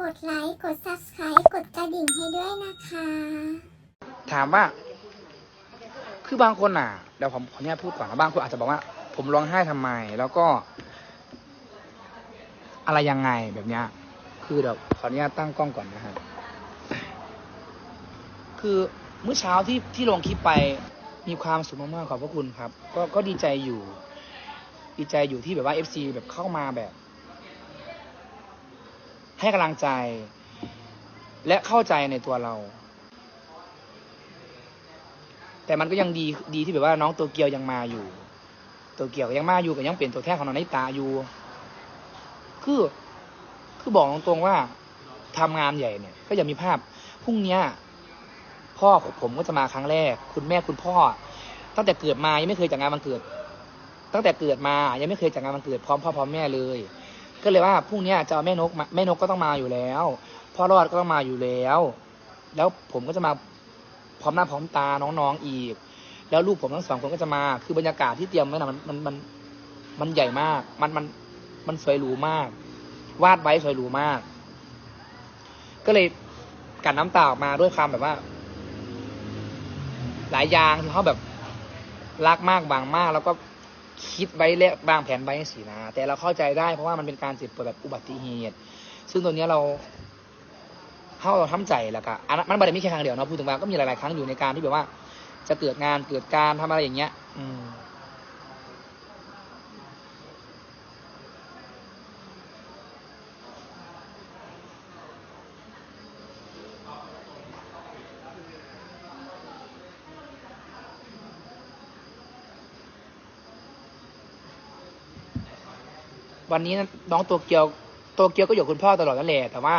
กดไลค์ กด Subscribe กดกระดิ่งให้ด้วยนะคะ ถามว่า คือบางคนอะเดี๋ยวผมขออนุญาตพูดก่อนนะบางคนอาจจะบอกว่า ผมร้องไห้ทำไม แล้วก็ อะไรยังไงแบบเนี้ย คือเดี๋ยวขออนุญาตตั้งกล้องก่อนนะครับคือเมื่อเช้าที่ที่ลงคลิปไปมีความสุขมากๆขอบพระคุณครับ ก็ก็ดีใจอยู่ ดีใจอยู่ที่แบบว่าเอฟซีแบบเข้ามาแบบ ให้กำลังใจ และเข้าใจในตัวเรา แต่มันก็ยังดีดีที่แบบว่าน้องตัวเกียวยังมาอยู่ ตัวเกียวยังมาอยู่กับยังเป็นตัวแทนของน้องนิตาอยู่ คือคือบอกตรงๆว่าทำงานใหญ่เนี่ย ก็จะมีภาพพรุ่งเนี้ยพ่อของผมก็จะมาครั้งแรก คุณแม่คุณพ่อ ตั้งแต่เกิดมายังไม่เคยจัดงานวันเกิด ตั้งแต่เกิดมายังไม่เคยจัดงานวันเกิดพร้อมพ่อพร้อมแม่เลย ก็เลยว่าพรุ่งนี้จะเอาแม่นกมาแม่นกก็ต้องมาอยู่แล้วพ่อรอดก็ต้องมาอยู่แล้ว แล้วผมก็จะมาพร้อมหน้าพร้อมตาน้องๆอีก แล้วลูกผมทั้งสองคนก็จะมา คือบรรยากาศที่เตรียมไว้นะมันมันมันมันใหญ่มาก มันมันมันสวยหรูมาก วาดไว้สวยหรูมาก ก็เลยกัดน้ำตาออกมาด้วยความแบบว่า หลายอย่างที่เขาแบบรักมากบางมากแล้วก็ คิดไว้และบางแผนไว้สินะ แต่เราเข้าใจได้เพราะว่ามันเป็นการเจ็บปวดแบบอุบัติเหตุ ซึ่งตัวเนี้ยเราเข้าเราทำใจแล้วก็อันมันไม่ได้มีแค่ครั้งเดียวเนาะพูดถึงว่าก็มีหลาย ๆ ครั้งอยู่ในการที่แบบว่า จะเกิดงานเกิดการทำอะไรอย่างเงี้ย อืม วันนี้น้องตัวเกียวตัวเกียวก็อยู่คุณพ่อตลอดนั่นแหละแต่ว่า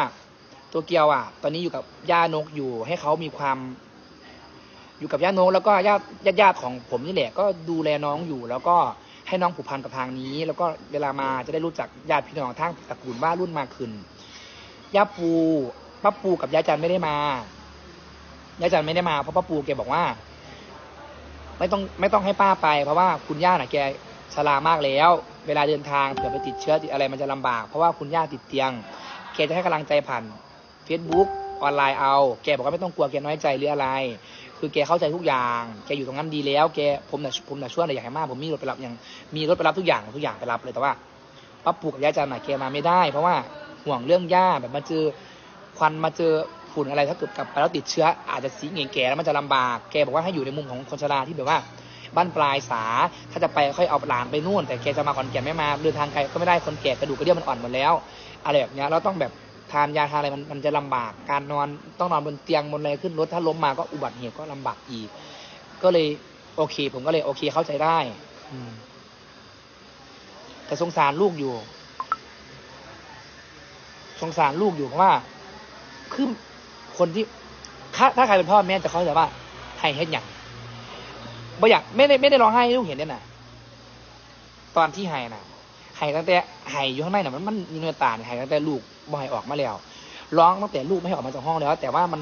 ตัวเกียวอะ ตอนนี้อยู่กับย่านกอยู่ให้เขามีความ อยู่กับย่านกแล้วก็ญาติญาติญาติของผมนี่แหละก็ดูแลน้องอยู่ แล้วก็ให้น้องผูกพันกับทางนี้ แล้วก็เวลามาจะได้รู้จักญาติพี่น้องทางตระกูลบ้ารุ่นมากขึ้นย่าปูป้าปูกับย่าจันไม่ได้มาย่าจันไม่ได้มาเพราะป้าปูแกบอกว่า ไม่ต้องไม่ต้องให้ป้าไป เพราะว่าคุณย่าน่ะแกชรามากแล้ว เวลาเดินทางเผื่อไปติดเชื้อติดอะไรมันจะลำบาก เพราะว่าคุณย่าติดเตียง แกจะให้กำลังใจผ่าน Facebook ออนไลน์เอา แกบอกว่าไม่ต้องกลัวแกน้อยใจหรืออะไร คือแกเข้าใจทุกอย่าง แกอยู่ตรงนั้นดีแล้ว แกผมน่ะผมน่ะช่วยอะไรอย่างมาก ผมมีรถไปรับอย่าง มีรถไปรับทุกอย่างทุกอย่างไปรับเลยแต่ว่าป้าปูกับย่าจันน่ะแกมาไม่ได้ เพราะว่าห่วงเรื่องย่าแบบมาเจอควันมาเจอฝุ่นอะไรถ้าเกิดกลับไปแล้วติดเชื้ออาจจะสีเงแก่แล้วมันจะลำบาก แกบอกว่าให้อยู่ในมุมของคนชราที่แบบว่า บ้านปลายสา ถ้าจะไปค่อยเอาหลานไปนู่น แต่แกจะมาขอนแก่นไม่มาเดินทางไกลก็ไม่ได้คนแก่กระดูกกระเดี่ยวมันอ่อนหมดแล้วอะไรแบบนี้เราต้องแบบทานยาทานอะไรมันมันจะลำบาก การนอนต้องนอนบนเตียงบนอะไรขึ้นรถถ้าล้มมาก็อุบัติเหตุก็ลำบากอีก ก็เลยโอเค ผมก็เลยโอเคเข้าใจได้ อืมแต่สงสารลูกอยู่ สงสารลูกอยู่เพราะว่าคือคนที่ถ้าใครเป็นพ่อแม่จะเข้าใจว่าให้เฮ็ดอย่าง บ่อยากไม่ได้ไม่ได้ร้องไห้ให้ลูกเห็นเนี่ยนะตอนที่ไห้นะไห้ตั้งแต่ไห้อยู่ข้างในน่ะมันมันมีเนื้อตาเนี่ยไห้ตั้งแต่ลูกบ่ให้ออกมาแล้วร้องตั้งแต่ลูกไม่ให้ออกมาจากห้องแล้ว แต่ว่ามัน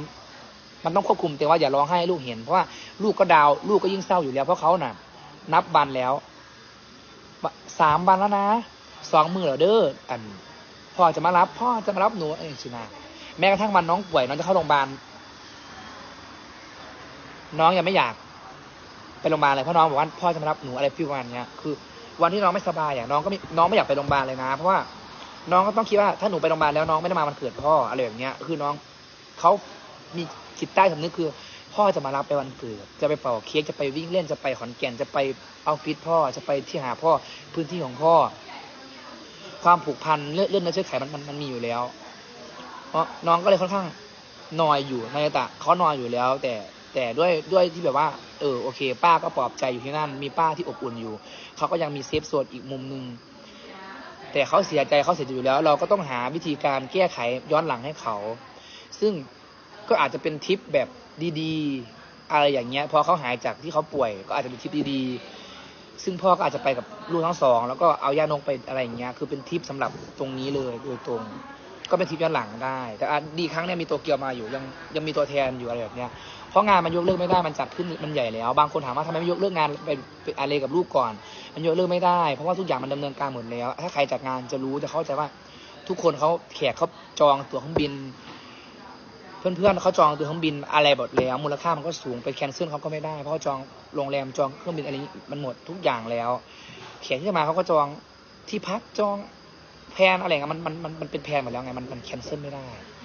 มันต้องควบคุมแต่ว่าอย่าร้องไห้ให้ลูกเห็นเพราะว่าลูกก็ดาว ลูกก็ยิ่งเศร้าอยู่แล้วเพราะเขาน่ะ นับวันแล้วสามวันแล้วนะสองมือแล้วเด้ออันพ่อจะมารับ พ่อจะมารับหนูเองสินะแม้กระทั่งวันน้องป่วยน้องจะเข้าโรงพยาบาลน้องยังไม่อยาก ไปโรงพยาบาลเลยเพราะน้องบอกว่าพ่อจะมารับหนูอะไรฟิวประมาณเนี้ยคือ วันที่น้องไม่สบายอย่างน้องก็ไม่น้องไม่อยากไปโรงพยาบาลเลยนะ เพราะว่าน้องก็ต้องคิดว่าถ้าหนูไปโรงพยาบาลแล้วน้องไม่ได้มาวันเกิดพ่ออะไรแบบเนี้ย คือน้องเขามีจิตใต้สำนึกคือ พ่อจะมารับไปวันเกิด จะไปเป่าเค้กจะไปวิ่งเล่นจะไปขอนแก่นจะไปเอาฟิตพ่อจะไปที่หาพ่อพื้นที่ของพ่อ ความผูกพันเลือดเลือดเนื้อเชื้อไขมันมันมันมีอยู่แล้วเพราะน้องก็เลยค่อนข้างนอยอยู่ในตะเขานอยอยู่แล้ว แต่ แต่ด้วยด้วยที่แบบว่า เออโอเค ป้าก็ปลอบใจอยู่ที่นั่น มีป้าที่อบอุ่นอยู่ เขาก็ยังมีเซฟโซนอีกมุมหนึ่งแต่เขาเสียใจเขาเสียใจอยู่แล้ว เราก็ต้องหาวิธีการแก้ไขย้อนหลังให้เขา ซึ่งก็อาจจะเป็นทิปแบบดีๆ อะไรอย่างเงี้ยพอเขาหายจากที่เขาป่วย ก็อาจจะเป็นทิปดีๆ ซึ่งพ่อก็อาจจะไปกับลูกทั้งสอง แล้วก็เอายานกไปอะไรอย่างเงี้ยคือเป็นทิปสำหรับตรงนี้เลยโดยตรง ก็เป็นทริปย้อนหลังได้ แต่ดีครั้งเนี้ยมีตัวเกียวมาอยู่ยังยังมีตัวแทนอยู่อะไรแบบเนี้ยเพราะงานมันยกเลิกไม่ได้มันจัดขึ้นมันใหญ่แล้ว บางคนถามว่าทำไมไม่ยกเลิกงานไปอะไรกับลูกก่อน มันยกเลิกไม่ได้ เพราะว่าทุกอย่างมันดำเนินการหมดแล้ว ถ้าใครจัดงานจะรู้จะเข้าใจว่า ทุกคนเขาแขกเขาจองตั๋วเครื่องบิน เพื่อนๆเขาจองตั๋วเครื่องบินอะไรหมดแล้วมูลค่ามันก็สูงไปแคนเซิลเขาก็ไม่ได้เพราะจองโรงแรมจองเครื่องบินอะไรนี้มันหมดทุกอย่างแล้วแขกที่มาเขาก็จองที่พักจอง แพนอะไรเงี้ยมันมันมันเป็นแพนหมดแล้วไงมันมันแคนเซิลไม่ได้